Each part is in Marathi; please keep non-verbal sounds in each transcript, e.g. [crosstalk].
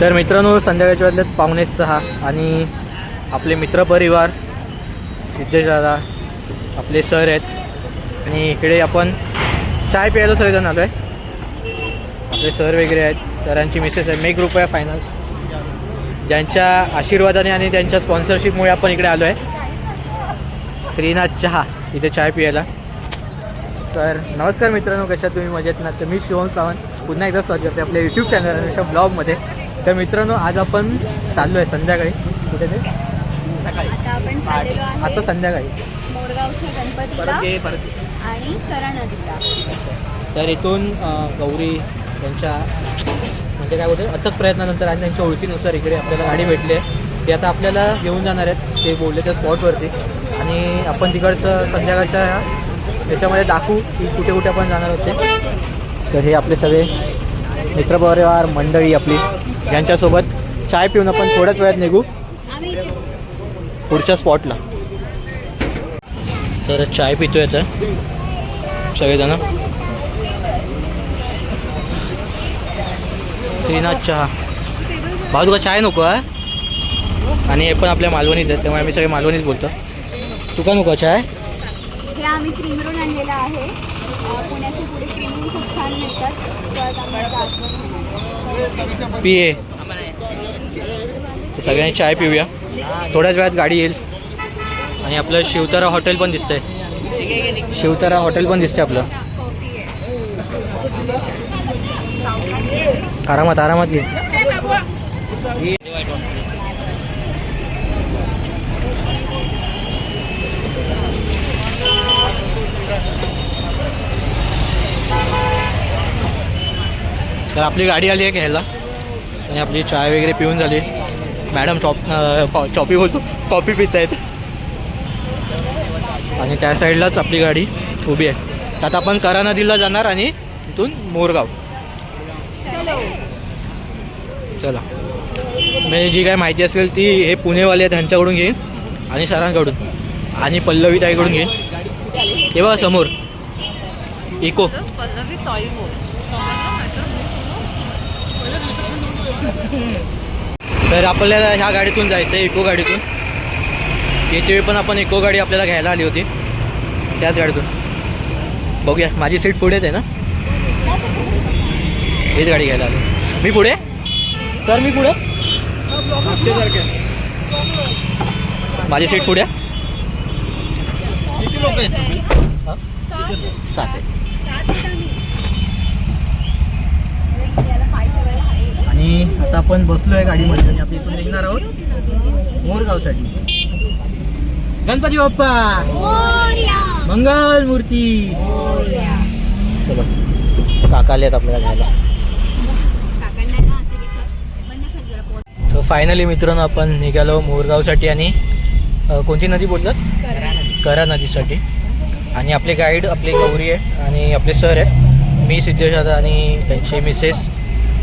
तर मित्रांनो संध्याकाळच्या वाजल्यात पावणे सहा आणि आपले मित्रपरिवार सिद्धेश दादा आपले सर आहेत. आणि इकडे आपण चाय प्यायला सगळेजण आलो आहे. आपले सर वगैरे आहेत सरांची मिसेस आहे मेक रुपया फायनान्स ज्यांच्या आशीर्वादाने आणि त्यांच्या स्पॉन्सरशिपमुळे आपण इकडे आलो आहे श्रीनाथ चहा इथे चाय प्यायला. तर नमस्कार मित्रांनो कशा तुम्ही मजेत ना? तर मी शिवम सावंत. पुन्हा एकदा स्वागत करते आपल्या यूट्यूब चॅनल आणि ब्लॉगमध्ये तर मित्रांनो आज आपण चाललो आहे संध्याकाळी. कुठे ते? सकाळी. आता आपण चाललेलो आता आहे संध्याकाळी. मोरगावच्या गणपतीला परत ये परत ये. आणि करा नदीला. तर इथून अं, गौरी त्यांच्या म्हणजे काय बोलते अथक प्रयत्नानंतर आणि त्यांच्या ओळखीनुसार इकडे आपल्याला गाडी भेटली आहे. ती आता आपल्याला घेऊन जाणार आहेत ते बोलले त्या स्पॉटवरती. आणि आपण तिकडचं संध्याकाळच्या याच्यामध्ये दाखवू की कुठे कुठे आपण जाणार होते तर हे आपले सगळे मित्रपरिवार मंडळी आपली. यांच्यासोबत चाय पिऊन आपण थोड्याच वेळात निघू. पुढच्या स्पॉटला. तर चाय पितोय आता. सगळेजण. श्रीनाथ चहा. भाऊ तुका चाय नको आहे आणि हे पण आपल्या मालवणीच आहे त्यामुळे आम्ही सगळे मालवणीच बोलतो. तुका नको चाय हे आम्ही क्रीम आणलेला आहे. अं, पुण्याच्या पुढे क्रीम रोल खूप छान मिळतात. तो आज आम्ही याचा आस्वाद घेणार. पिये तर सगळ्यांनी चाय पिऊया. थोड्याच वेळात गाडी येईल. आणि आपलं शिवतारा हॉटेल पण दिसतंय. शिवतारा हॉटेल पण दिसतंय आपलं. आरामात आरामात घे. तर आपली गाडी आली आहे घ्यायला. आणि आपली चाय वगैरे पिऊन झाली. मॅडम चॉप कॉ- चॉपी बोलतो. कॉपी पित आहेत आणि त्या साईडलाच आपली गाडी उभी आहे. तर आता आपण करा नदीला जाणार आणि इथून मोरगाव. चला. म्हणजे जी काय माहिती असेल ती हे पुणेवाले आहेत त्यांच्याकडून घेईन आणि सरांकडून. आणि पल्लवी ताईकडून घेईन. तेव्हा समोर. इको पल्लवी तॉईवो तर आपल्याला ह्या गाडीतून जायचं आहे इको गाडीतून. येते पण आपण इको गाडी आपल्याला घ्यायला आली होती. त्याच गाडीतून. बघूया माझी सीट पुढेच आहे ना? हीच गाडी घ्यायला आली. मी पुढे? सर मी पुढे? माझी सीट पुढे? किती लोक आहेत तुम्ही? सात आहे सात आहेत आम्ही. अरे, इथे याला पाय ठेवायला आहे. आणि आता आपण बसलो आहे गाडीमध्ये आणि आपण इथून निघणार आहोत मोरगावसाठी. गणपती बाप्पा! मंगल मूर्ती! मोरया! चला. काका आले आहेत आपल्याला घ्यायला. तर फायनली मित्रांनो आपण निघालो मोरगावसाठी आणि कोणती नदी बोलतात करा करा नदीसाठी. आणि आपले गाईड आपले गौरी आहे आणि आपले सर आहेत. मी सिद्धेश दादा आणि त्यांचे मिसेस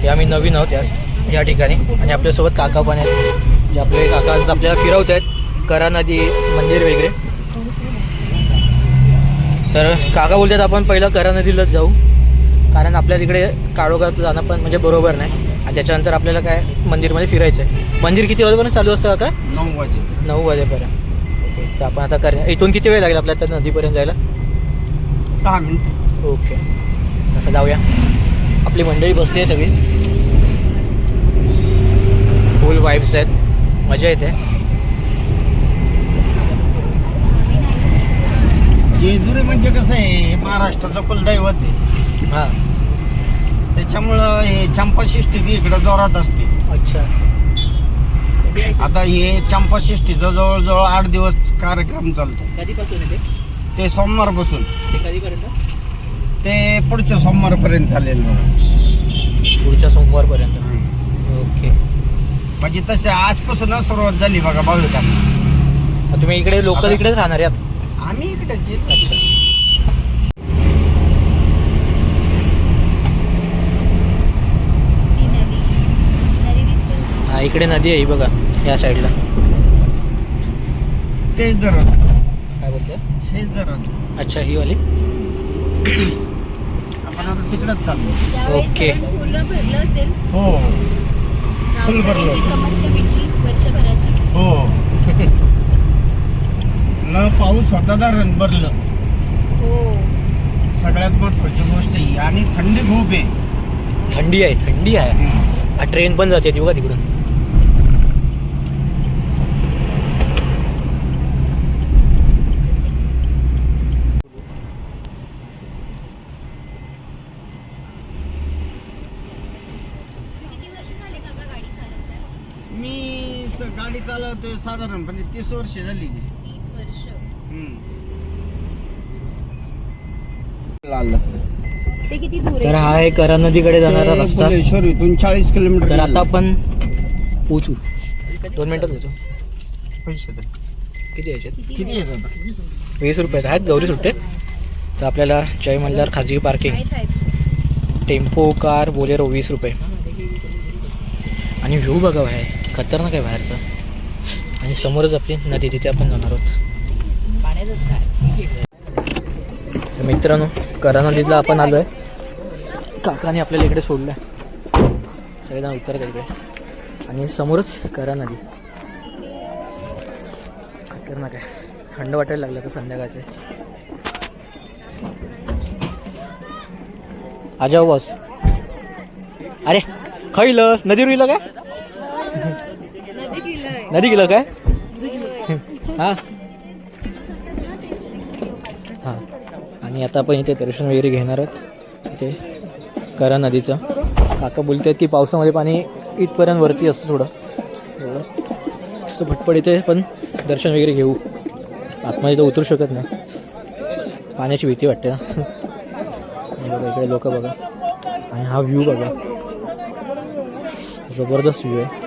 हे आम्ही नवीन आहोत यास या ठिकाणी. आणि आपल्यासोबत काका पण आहेत. जे आपले काका आपल्याला फिरवत आहेत. करा नदी मंदिर वगैरे. तर काका बोलतात आपण पहिलं करा नदीलाच जाऊ. कारण आपल्या तिकडे काळोखाचं जाणं पण म्हणजे बरोबर नाही. आणि त्याच्यानंतर आपल्याला काय मंदिरमध्ये फिरायचं आहे मंदिर किती वाजेपर्यंत चालू असतं का नऊ वाजे. नऊ वाजेपर्यंत. ओके तर आपण आता कर इथून किती वेळ लागेल आपल्याला त्या नदीपर्यंत जायला? दहा मिनिट. ओके तसं जाऊया. आपली मंडळी बसली आहे सगळी. फुल वाईब्स आहेत. मजा येते. जेजुरी म्हणजे कसं आहे हे महाराष्ट्राचं कुलदैवत आहे. हां. त्याच्यामुळं हे चंपाषष्ठी ती इकडं जोरात असते. अच्छा. आता हे चंपाषष्ठीचा जवळजवळ आठ दिवस कार्यक्रम चालतो. कधीपासून ते? सोमवारपासून. ते कधीपर्यंत? ते पुढच्या सोमवारपर्यंत चालेल बघा. पुढच्या सोमवारपर्यंत. ओके. म्हणजे तसे आजपासूनच सुरुवात झाली बघा भाविकांना मग तुम्ही इकडे लोकल आता- इकडेच राहणार आहात आम्ही इकडे अच्छा. ती नदी. नदी दिसते. ना? हा इकडे नदी आहे ही बघा या साईडला तेच धरण. काय बोलते हेच धरण. अच्छा ही वाली? आपण आता तिकडंच चाललो. ओके. धरण पूर्ण भरलं असेल. हो. फुल भरलं. गावकऱ्यांची समस्या मिटली वर्षभराची. हो. [laughs] न पाऊस होता धरण भरलं. हो. सगळ्यात महत्वाची गोष्ट ही. आणि थंडी खूप आहे. थंडी आहे थंडी आहे. ट्रेन पण जाते ती बघा तिकडून तुम्ही किती वर्ष झाले काका गाडी चालवताय मी स- गाडी चालवतोय साधारणपणे तीस वर्ष झाली तीस वर्ष. लाल. ते किती दूर तर हा आहे करा नदीकडे जाणारा रस्ता. भुलेश्वर इथून चाळीस किलोमीटर तर आता आपण पोचू दोन मिनिटात पोचू पैसे दे. किती यायचे किती आता? वीस रुपये आहेत गौरी सुट्टे. तर आपल्याला जय मल्हार खाजगी पार्किंग. टेम्पो कार बोलेरो वीस रुपये. आणि व्ह्यू बघा बाहेर. खतरनाक आहे बाहेरचा. आणि समोरच आपली नदी तिथे आपण जाणार आहोत. मित्रांनो करा नदीतला आपण आलो आहे काकाने आपल्याला इकडे सोडलं आहे सगळेजण उतरत इकडे आणि समोरच करा नदी. खतरनाक आहे. थंड वाटायला लागलं तर संध्याकाळचे. आ बस बॉस अरे खैलस नदी रुईला काय? नदी गेलं काय? हां? हां. आणि आता आपण इथे दर्शन वगैरे घेणार आहोत. इथे करा नदीचं. काका बोलतात की पावसामध्ये पाणी इथपर्यंत वरती असतं थोडं. एवढं तसं भटपट इथे पण दर्शन वगैरे घेऊ. आतमध्ये तर उतरू शकत नाही. पाण्याची भीती वाटते ना. बघा इकडे लोक बघा. आणि हा व्ह्यू बघा. जबरदस्त व्ह्यू आहे.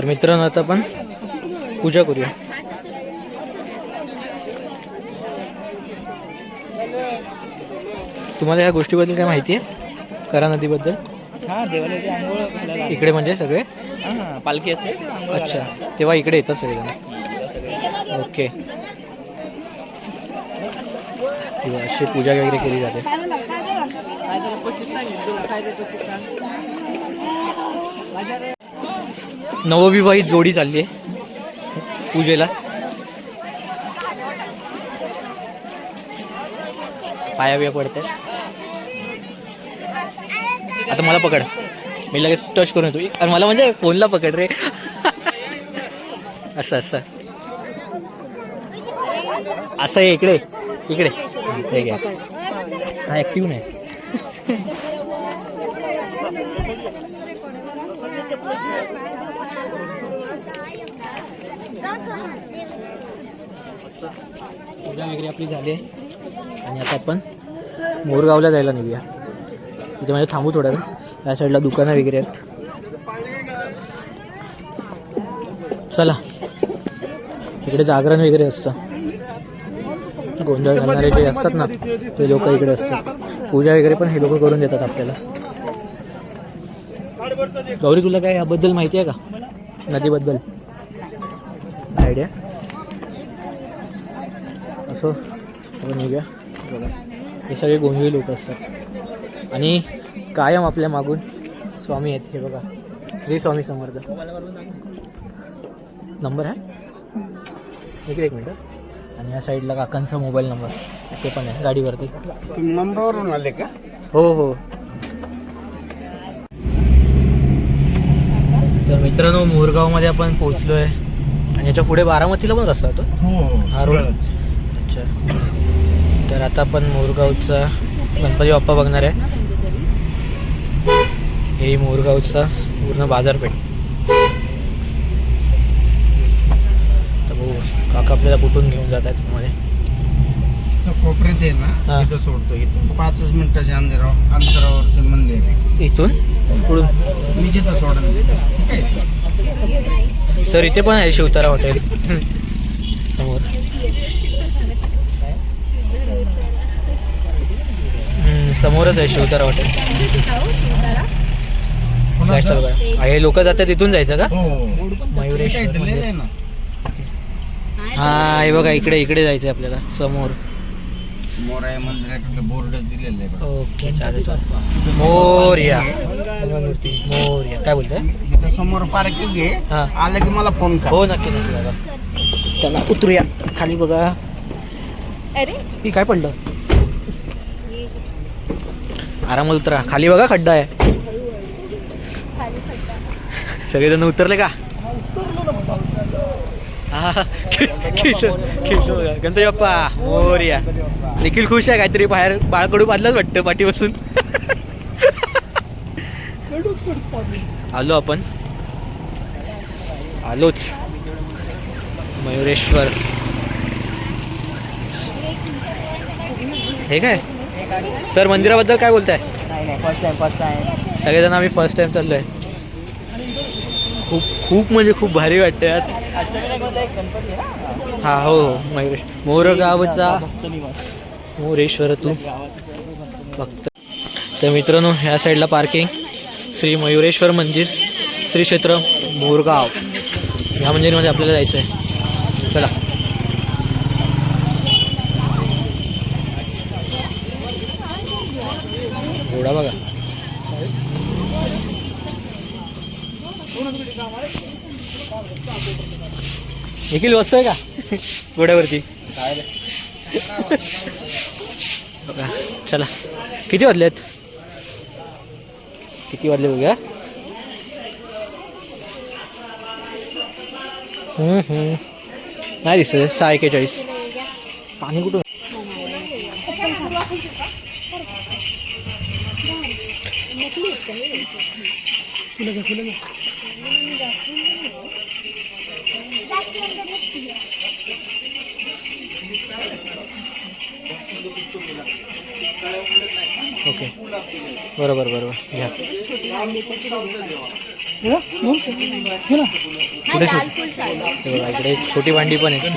तर मित्रांनो आता आपण पूजा करूया. तुम्हाला ह्या गोष्टीबद्दल काय माहिती आहे? करा नदीबद्दल. हा देवालयाची आंघोळ आपल्याला. इकडे म्हणजे सगळे? हा पालखी असते. अच्छा तेव्हा इकडे येतात सगळेजण. ओके. अशी पूजा वगैरे केली जाते. नवविवाहित जोडी चालली आहे. पूजेला. पाया बिया पडते आता मला पकड. मी लगेच टच करून येतो. आणि मला म्हणजे फोनला पकड रे. असं असं. असं आहे इकडे. इकडे. हे घ्या. हा ॲक्टिव्ह नाही. पूजा वगैरे आपली झाली आहे. आणि आता आपण मोरगावला जायला निघूया. इथे म्हणजे थांबू थोड्या वेळ. या साईडला दुकानं वगैरे आहेत. चला. इकडे जागरण वगैरे असतं. गोंधळ घालणारे जे असतात ना ते लोक इकडे असतात. पूजा वगैरे पण हे लोक करून देतात आपल्याला. गौरी तुला काय याबद्दल माहिती आहे का? नदीबद्दल. आयडिया असं आपण बघा हे सगळे गोंधळी लोक असतात. आणि कायम आपल्या मागून स्वामी आहेत. हे बघा. श्री स्वामी समर्थ. नंबर आहे? इकडे एक मिनटं. आणि या साईडला काकांचा मोबाईल नंबर ते पण आहे. गाडीवरती. नंबरवरून आले का? हो हो. तर मित्रांनो मोरगावमध्ये आपण पोहोचलो आहे आणि याच्यापुढे बारामतीला पण रस्ता होतो हो रोड अच्छा. तर आता आपण मोरगावचा गणपती बाप्पा बघणार आहे. हे मोरगावचा पूर्ण बाजारपेठ. तर काका आपल्याला कुठून घेऊन जात आहेत मध्ये कोपऱ्यात आहे हा. ना इथं सोडतो इथं पाचच मिनिटाच्या अंतरावर अंतरावरती मंदिर आहे. इथून? पुढून? मी जिथं सोडलं ठीक आहे सर इथे पण आहे शिवतारा हॉटेल. समोर. हम्म, समोरच आहे शिवतारा हॉटेल. हे लोक जातात तिथून जायचं का? हो. मयुरेश्वर काय इथं मंदिर. लिहिलंय ना. हा हे बघा इकडे इकडे जायचं आपल्याला. समोर. मोराया मंदिराकडे बोर्ड दिलेलं आहे बघा. ओके. चालेल चालेल मोर्या. मोर्या. काय बोलताय? इथं समोर पार्किंग आहे. हा. आलं की मला फोन कर. हो नक्की नक्की दादा. चला उतरूया. खाली बघा. अरे. ही काय पडलं? आरामात उतरा. खाली बघा खड्डा आहे. सगळेजण उतरले का हा, खिस- खिस बघा. गणपती बाप्पा मोर्या. निखिल खुश आहे काहीतरी बाहेर बाळकडू बांधलंच वाटतं पाठी बसून आलो आपण. आलोच. मयुरेश्वर. हे काय? सर मंदिराबद्दल काय बोलताय? नाही नाही फर्स्ट टाइम फर्स्ट टाइम सगळेजण आम्ही फर्स्ट टाइम चाललोय. खूप म्हणजे खूप भारी वाटतं ना हा हो हो मयुरेश. मोरगावचा मोरेश्वर तू. फक्त तर मित्रांनो ह्या साईडला पार्किंग. श्री मयुरेश्वर मंदिर श्री क्षेत्र मोरगाव. ह्या मंदिरमध्ये आपल्याला जायचं आहे चला घोडा बघा निखिल बसतोय का? घोड्यावरती चला. किती वाजलेत किती वाजले बघूया? नाही दिसत सहा एकेचाळीस. पाणी कुठून? ओके. बरोबर बरोबर. घ्या. हा हे इकडे एक छोटी भांडी पण आहे.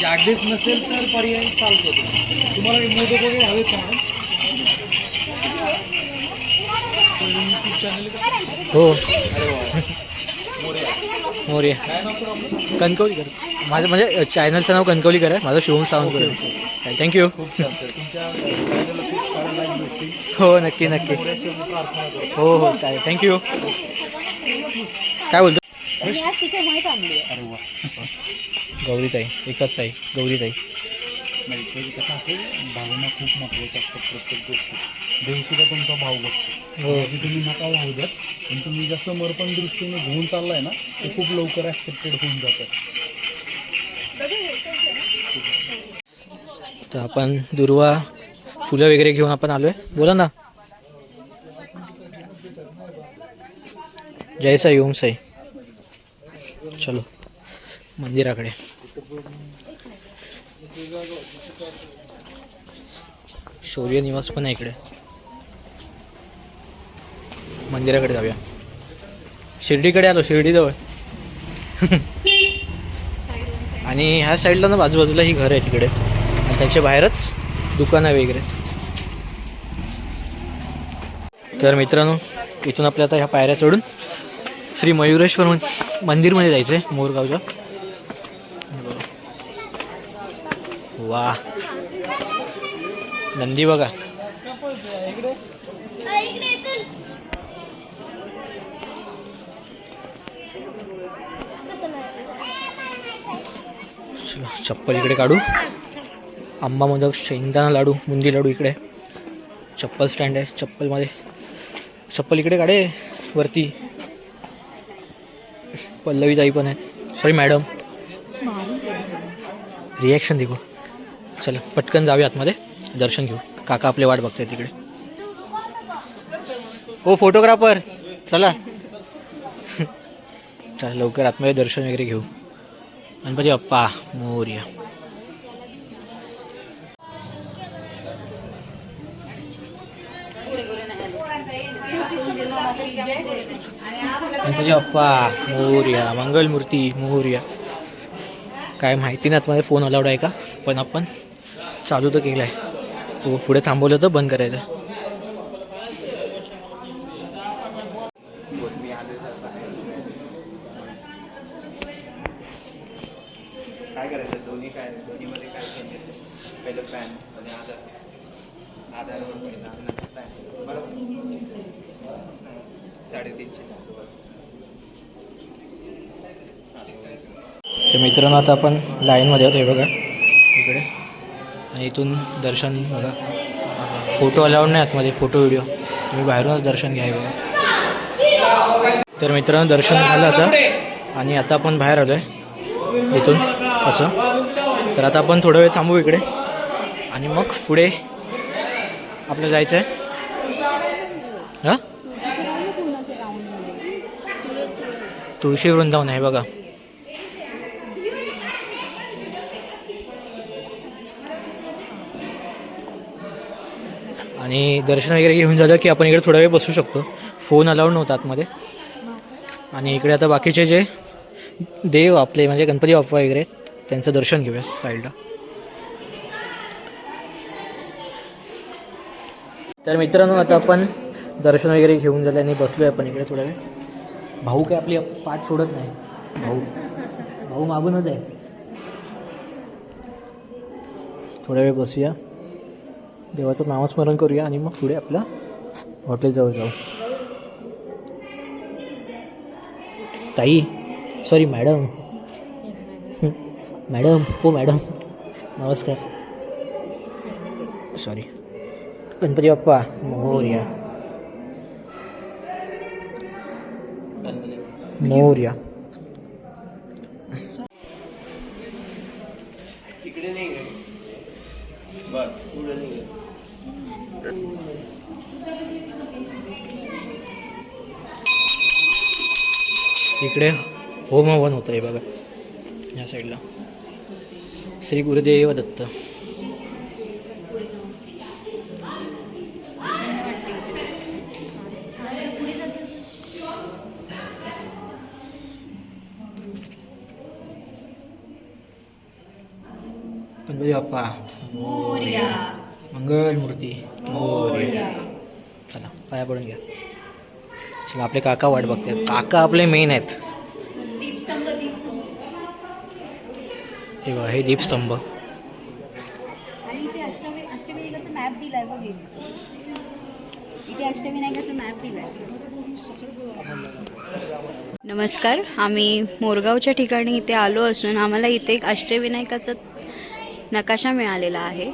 जागदीश नसेल तर पर्याय चालतो. तुम्हाला मोदक वगैरे हवेत का? हो. मोर्या. कणकवलीकर. माझं म्हणजे चॅनलचं नाव कणकवलीकर आहे. माझं शुभम सावंतकर आहे थँक्यू हो नक्की नक्की. हो हो चालेल. थँक्यू काय बोलतो. गौरीताई एकच ताई गौरीताई. कसं असेल भावना खूप महत्त्वाच्या असतात प्रत्येक गोष्टी. देवसुद्धा तुमचा भाव बघतो. हो. की तुम्ही नका वाहू द्यात पण तुम्ही जास्त समर्पण दृष्टीने घेऊन चाललाय ना ते खूप लवकर ॲक्सेप्टेड होऊन जातं. तर आपण दुर्वा फुलं वगैरे घेऊन आपण आलोय. बोला ना. जय साई ओम साई. चलो मंदिराकडे. शौर्य निवास पण आहे इकडे. मंदिराकडे जाऊया. शिर्डीकडे आलो शिर्डीजवळ [laughs] आणि ह्या साईडला ना बाजूबाजूला ही घर आहे तिकडे आणि त्यांच्या बाहेरच दुकानं वगैरे. तर मित्रांनो इथून आपल्या आता ह्या पायऱ्या चढून श्री मयुरेश्वर मंदिरमध्ये जायचं आहे मोरगावच्या वा. नंदी बघा. चप्पल इकडे काढू. आंबा मोदक शेंगदाणा लाडू बुंदी लाडू इकडे. चप्पल स्टँड आहे चप्पलमध्ये. चप्पल इकडे काढे वरती. पल्लवी ताई पण आहे. सॉरी मॅडम रिॲक्शन देखो. चला पटकन जाऊया आतमध्ये. दर्शन घेऊ. काका आपले वाट बघताय तिकडे हो फोटोग्राफर चला. [laughs] चला लवकर आतमध्ये दर्शन वगैरे घेऊ. गणपती बाप्पा मोर्या. गणपती बाप्पा मोहर्या मंगलमूर्ती मोहर्या काय माहिती नाही माझा फोन अलाउड आहे का? पण आपण चालू तर केलं आहे हो पुढे थांबवलं तर बंद करायचं काय करायचं दोन्ही काय दोन्हीमध्ये काय चेंजेस पहिलं पॅन आणि आधार आधारवर पहिला नंतर पॅन बरोबर साडेतीनशे तर मित्रांनो आता आपण लाईनमध्ये आहोत. हे बघा इकडे. आणि इथून दर्शन बघा. फोटो अलाउड नाही आतमध्ये फोटो व्हिडिओ तुम्ही बाहेरूनच दर्शन घ्या बघा. तर मित्रांनो दर्शन झालं आता. आणि आता आपण बाहेर आलो आहे इथून असं. तर आता आपण थोडा वेळ थांबू इकडे. आणि मग पुढे आपलं जायचं आहे हां? तुळशी वृंदावन आहे बघा. आणि दर्शन वगैरे घेऊन झालं की आपण इकडे थोडा वेळ बसू शकतो. फोन अलाउड नव्हता आतमध्ये. आणि इकडे आता बाकीचे जे देव आपले म्हणजे गणपती बाप्पा वगैरे त्यांचं दर्शन घेऊया साईडला तर मित्रांनो आता आपण दर्शन वगैरे घेऊन झालं आणि बसलो आहे आपण इकडे थोडा वेळ. भाऊ काय आपली पाठ सोडत नाही. भाऊ. भाऊ मागूनच आहे. थोडा वेळ बसूया. देवाचं नामस्मरण करूया आणि मग पुढे आपल्या हॉटेलजवळ जाऊ. ताई सॉरी मॅडम मॅडम हो मॅडम नमस्कार. सॉरी गणपती बाप्पा मोर्या मोर्या इकडे नाही बर पुढे नाही इकडे होम हवन होतं आहे बघा या साईडला श्री गुरुदेव दत्त गणपती बाप्पा मंगल मूर्ती मोरया चला पाया पडून घ्या चला आपले काका वाट बघते काका आपले मेन आहेत. हे बघा हे दीपस्तंभ नमस्कार आम्ही मोरगावच्या ठिकाणी इथे आलो असून आम्हाला इथे एक अष्टविनायकाचा नकाशा मिळालेला आहे.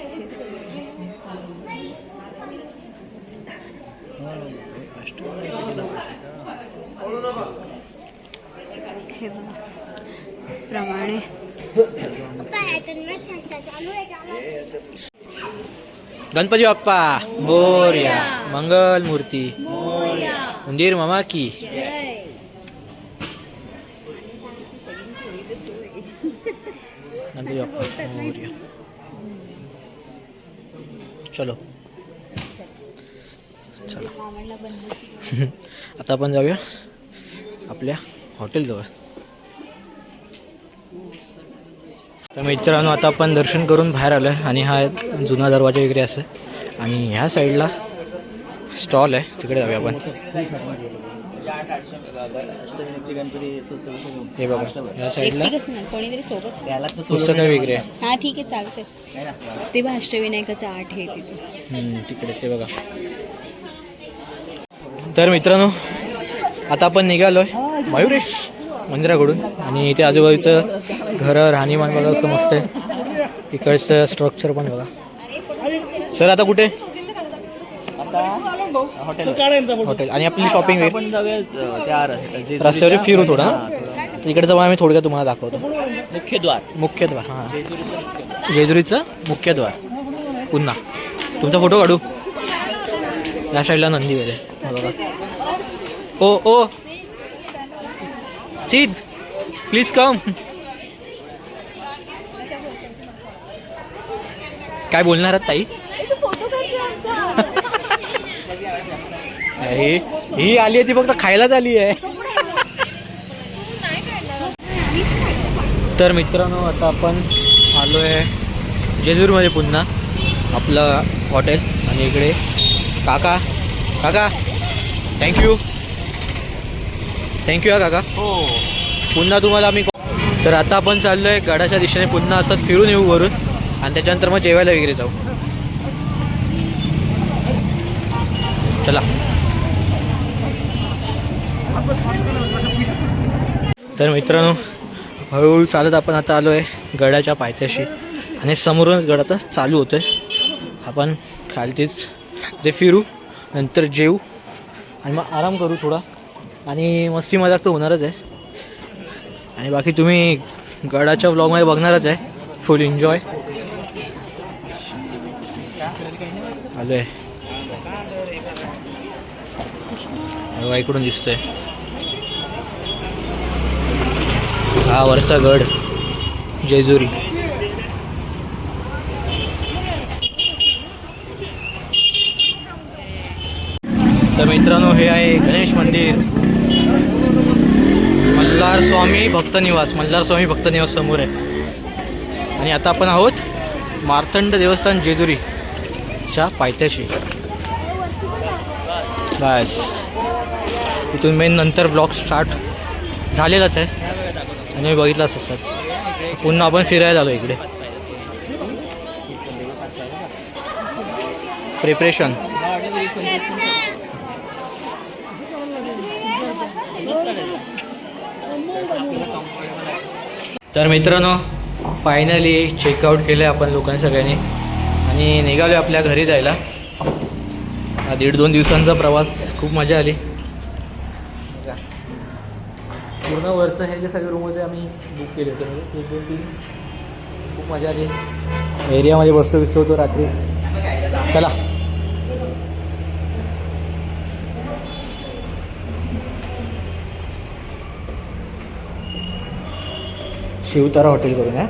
प्रमाणे. गणपती बाप्पा मोर्या मंगल मूर्ती मंदिर मामा की. गणपती बाप्पा मोर्या. चलो. चला. [laughs] आता आपण जाऊया आपल्या हॉटेलजवळ तर मित्रांनो आता आपण दर्शन करून बाहेर आलो आहे आणि हा जुना दरवाजा वगैरे असं. आणि ह्या साईडला स्टॉल आहे. तिकडे जाऊया आपण. हे बघा ह्या साईडला कोणीतरी सोबत. पुस्तकं वगैरे. आहे हा ठीक आहे चालतंय. ते बघ अष्टविनायकाचा आठ आहे तिथे. हम्म, तिकडे ते बघा. तर मित्रांनो आता आपण निघालोय मयुरेश. मंदिराकडून. आणि इथे आजूबाजूचं घरं राहणीमान बघा समजतंय इकडचं स्ट्रक्चर पण बघा. सर आता कुठे? हॉटेल आणि आपली शॉपिंग रस्त्यावर फिरू थोडं. इकडे जाऊन आम्ही थोडक्यात तुम्हाला दाखवतो. मुख्य द्वार मुख्यद्वार हां. जेजुरीचं मुख्य द्वार. जेजुरीचं मुख्यद्वार. पुन्हा. तुमचा फोटो काढू. या साईडला नंदी वगैरे बघा. ओ ओ. सिद प्लीज कम काय बोलणार आहात ताई? अरे ही आली आहे ती फक्त खायलाच आली आहे. तर मित्रांनो आता आपण आलो आहे जेजूरमध्ये पुन्हा आपलं हॉटेल आणि इकडे काका. काका थँक्यू थँक्यू हा काका. हो. पुन्हा तुम्हाला आम्ही तर आता आपण चाललो आहे गडाच्या दिशेने. पुन्हा असंच फिरून येऊ वरून. आणि त्याच्यानंतर मग जेवायला वगैरे जाऊ. चला. तर मित्रांनो हळूहळू चालत आपण आता आलो आहे गडाच्या पायथ्याशी. आणि समोरूनच गड आता चालू होतं आहे आपण खालतीच ते फिरू नंतर जेवू आणि मग आराम करू थोडा. आणि मस्ती मजाक तर होणारच आहे. आणि बाकी तुम्ही गडाच्या ब्लॉगमध्ये बघणारच आहे. फुल एन्जॉय आलो आहे इकडून दिसतोय. हा वरचा गड. जेजुरी. तर मित्रांनो हे आहे गणेश मंदिर. मल्हार स्वामी भक्त निवास मल्हार स्वामी भक्त निवास समोर आहे. आणि आता आपण आहोत मार्तंड देवस्थान जेजुरीच्या पायथ्याशी. बस. इथून मेन नंतर ब्लॉग स्टार्ट झालेलाच आहे. आणि मी बघितलाच असतात पुन्हा आपण फिरायला आलो इकडे. प्रिपरेशन तर मित्रांनो फायनली चेकआउट केलं आहे आपण लोकांनी सगळ्यांनी. आणि निघालो आपल्या घरी जायला. हा दीड दोन दिवसांचा प्रवास खूप मजा आली. पूर्ण वरचं हे जे सगळे रूम होते आम्ही बुक केले होते. म्हणजे एक दोन तीन. खूप मजा आली. एरियामध्ये बसतो बिसतो होतो रात्री. चला. शिवतारा हॉटेल करून आहे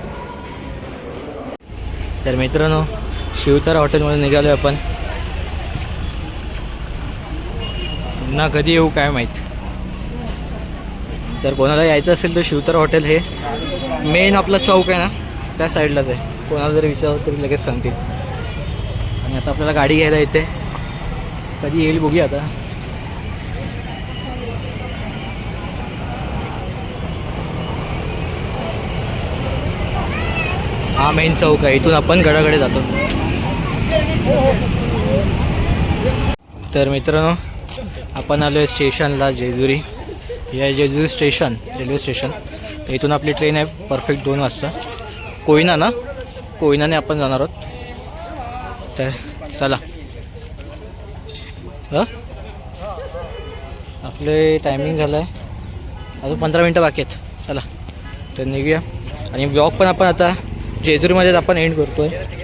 तर मित्रांनो शिवतारा हॉटेलमध्ये निघालो आपण. पुन्हा कधी येऊ काय माहीत. जर कोणाला यायचं असेल तर शिवतारा हॉटेल हे मेन आपला चौक आहे ना त्या साईडलाच आहे. कोणाला जर विचारलं तरी लगेच सांगतील. आणि आता आपल्याला गाडी घ्यायला येते. कधी येईल बघूया आता. मेन चौक आहे. इथून आपण गडाकडे जातो. तर मित्रांनो आपण आलो आहे स्टेशनला जेजुरी. या जेजुरी स्टेशन रेल्वे स्टेशन. इथून आपली ट्रेन आहे परफेक्ट दोन वाजता. कोयना ना? कोयनाने आपण जाणार आहोत. तर चला. हं? आपले टायमिंग झालं आहे अजून पंधरा मिनटं बाकी आहेत. चला. तर निघूया. आणि ब्लॉग पण आपण आता जेजुरीमध्येच आपण एंड करतो आहे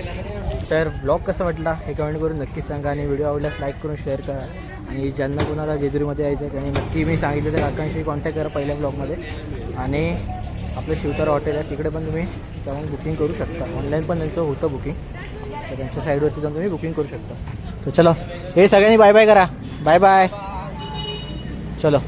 तर ब्लॉग कसा वाटला हे कमेंट करून नक्की सांगा आणि व्हिडिओ आवडल्यास लाईक करून शेअर करा. आणि ज्यांना कोणाला जेजुरीमध्ये यायचं आहे त्यांनी नक्की मी सांगितलं त्या काकांशी कॉन्टॅक्ट करा पहिल्या ब्लॉगमध्ये आणि आपलं शिवतारा हॉटेल आहे तिकडे पण तुम्ही जाऊन बुकिंग करू शकता. ऑनलाईन पण त्यांचं होतं बुकिंग तर त्यांच्या साईडवरती जाऊन तुम्ही बुकिंग करू शकता. तर चलो हे सगळ्यांनी बाय बाय करा. बाय बाय चलो.